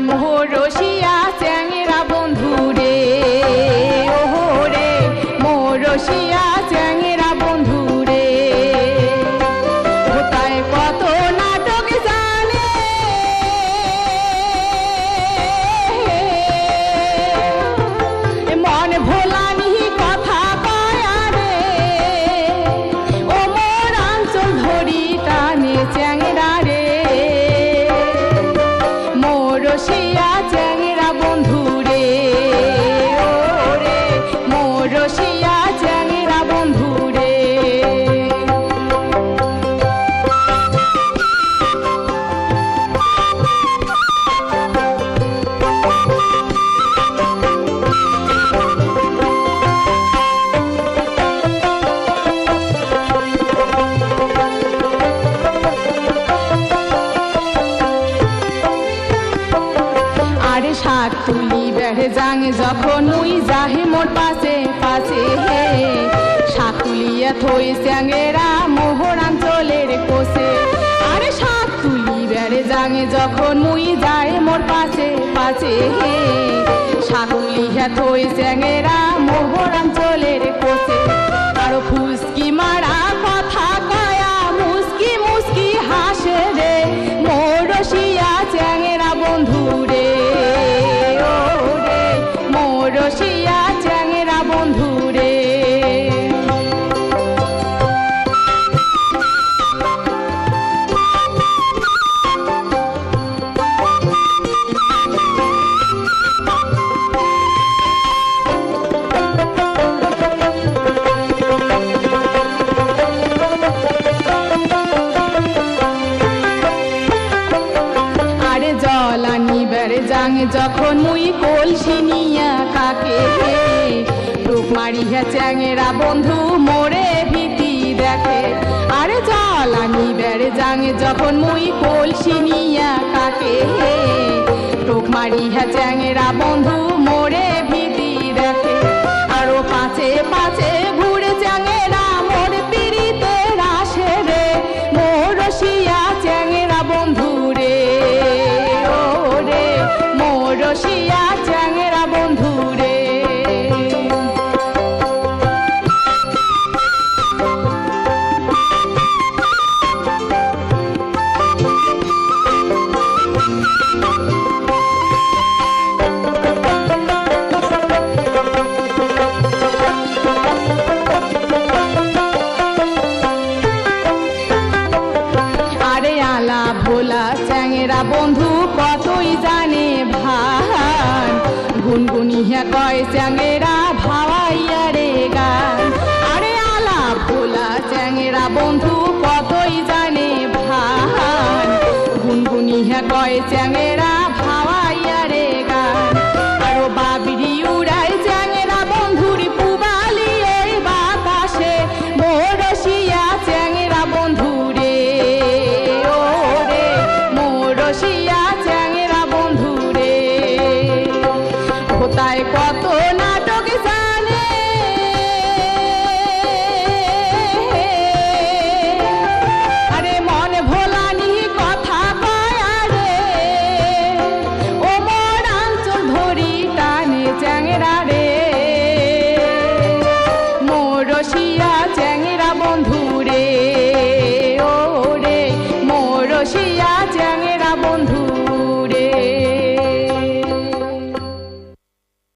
মোহর রসিয়া যাং যখন উই যাহে মোর পাশে পাশে হে। সাতুলিয়া থই স্যাঙেরা মোহরাঞ্চলের কোষে। আরে সাতুলি তুলি বেড়ে যাং যখন উই যাই মোর পাশে পাশে হে। সাতুলিয়া তুলিয়া থই স্যাঙেরা মোহরাঞ্চলের চ্যাংরা বন্ধু রে আরে জলানি বেড়ে যাং যখন মুই কলসি নিয়া কাকে রূপ মারিয়া চ্যাংরা বন্ধু মোরে ভীতি দেখে। আরে জালানি বেড়ে যাং যখন মুই কলসি নিয়া কাকে। রূপ মারিয়া চ্যাংরা বন্ধু মোরে ভোলা চ্যাংরা বন্ধু কতই জানে ভান? গুনগুনিয়া কয় চ্যাংরা ভাওয়াইয়া রে গান। আরে আলা ভোলা চ্যাংরা বন্ধু কতই জানে ভান? গুনগুনিয়া কয় চ্যাংরা ভাওয়াইয়া কত নাটক জানে। আরে মন ভোলানি কথা পায়ারে ও মোর আঞ্চল ধরি টানে চ্যাংরা রে